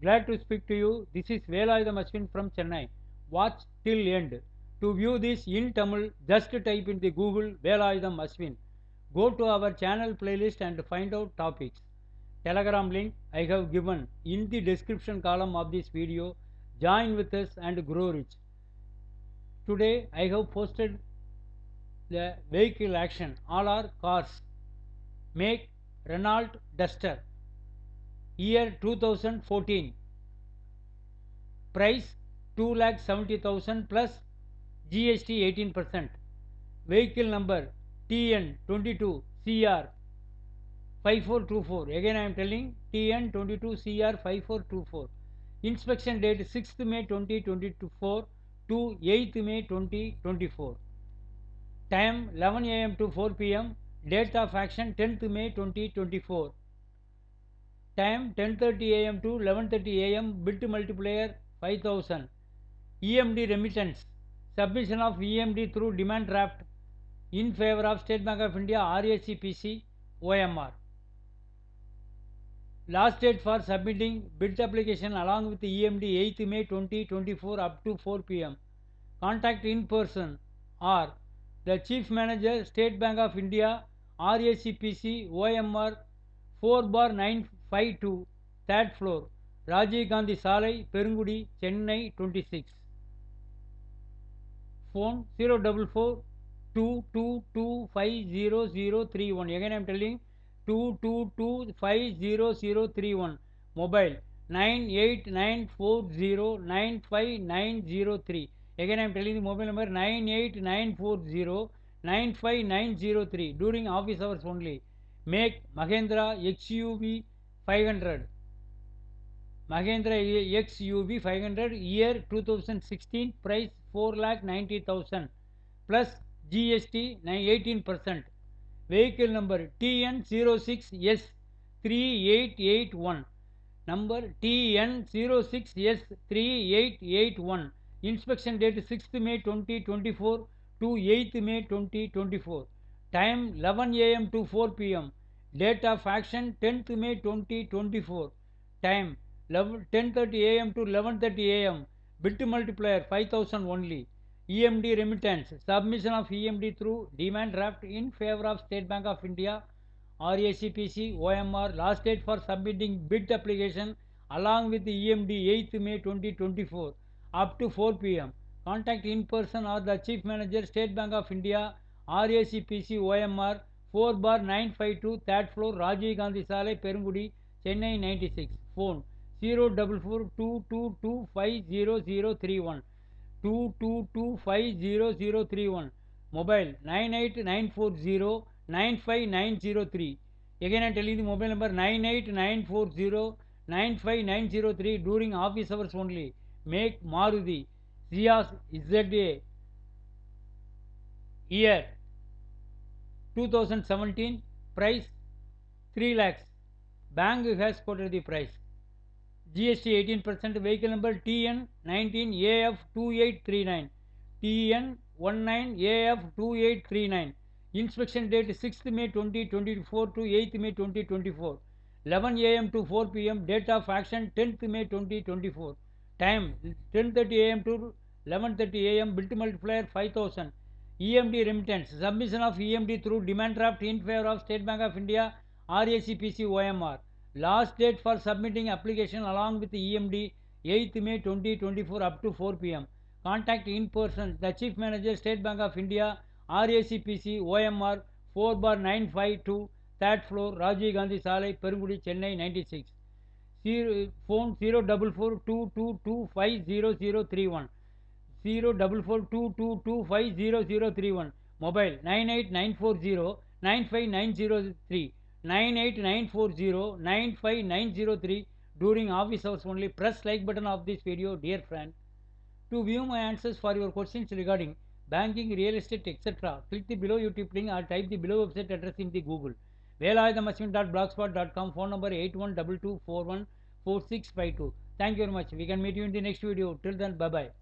Glad to speak to you. This is Velayudham Ashwin from Chennai. Watch till end. To view this in Tamil, just type in the Google Velayudham Ashwin. Go to our channel playlist and find out topics. Telegram link I have given in the description column of this video. Join with us and grow rich. Today I have posted the vehicle action. All are cars. Make Renault Duster. Year 2014. Price 2 lakh 70,000 plus GST 18%. Vehicle number TN 22 CR 5424. Again I am telling TN 22 CR 5424. Inspection date 6th May 2024 to 8th May 2024. Time 11 am to 4 pm. Date of action 10th May 2024. Time 10:30 am to 11:30 am. Bit multiplier 5000. EMD remittance. Submission of EMD through demand draft in favor of State Bank of India RACPC OMR. Last date for submitting bid application along with EMD 8th May 2024 up to 4 pm. Contact in person or the Chief Manager State Bank of India RACPC OMR 4 bar 952 third floor Rajiv Gandhi Salai Perungudi Chennai 26 phone 044 222500031 again I am telling 222500031 mobile 989409590 again I am telling the mobile number 989409590 during office hours only. Make Mahendra XUV 500 Mahendra XUV 500 year 2016 price 4 lakh 90,000 plus GST 18%. Vehicle number TN06S3881. Number TN06S3881. Inspection date 6th May 2024 to 8th May 2024. Time 11 am to 4 pm. Date of action 10th May 2024. Time 10:30 am to 11:30 am. Bit multiplier 5000 only. EMD remittance. Submission of EMD through demand draft in favor of State Bank of India RACPC OMR. Last date for submitting bid application along with the EMD 8th May 2024 up to 4 pm. Contact in person or the Chief Manager State Bank of India RACPC OMR 4 bar 952 third floor Rajiv Gandhi Salai Perungudi Chennai 96 phone 04422250031 222500031 mobile 98940 again I am telling the mobile number 98940 during office hours only. Make Maruti Zias ZA year 2017 price 3 lakhs. Bank has quoted the price. GST 18% vehicle number TN 19AF2839 TN 19AF2839 inspection date 6th May 2024 to 8th May 2024 11 am to 4 pm date of action 10th May 2024 time 10:30 am to 11:30 am built multiplier 5000 EMD remittance submission of EMD through demand draft in favor of State Bank of India RACPC OMR last date for submitting application along with EMD 8th May 2024 up to 4 pm contact in person the chief manager State Bank of India RACPC OMR 4 bar 952 third floor Rajiv Gandhi Salai Perungudi Chennai 96 Zero, phone 04422250031 04422250031 mobile 98940 95903 98940 95903 during office hours only press like button of this video dear friend. To view my answers for your questions regarding banking real estate etc click the below youtube link or type the below website address in the google. Velayudhamaswin.blogspot.com phone number 8122414652 thank you very much. We can meet you in the next video. Till then bye bye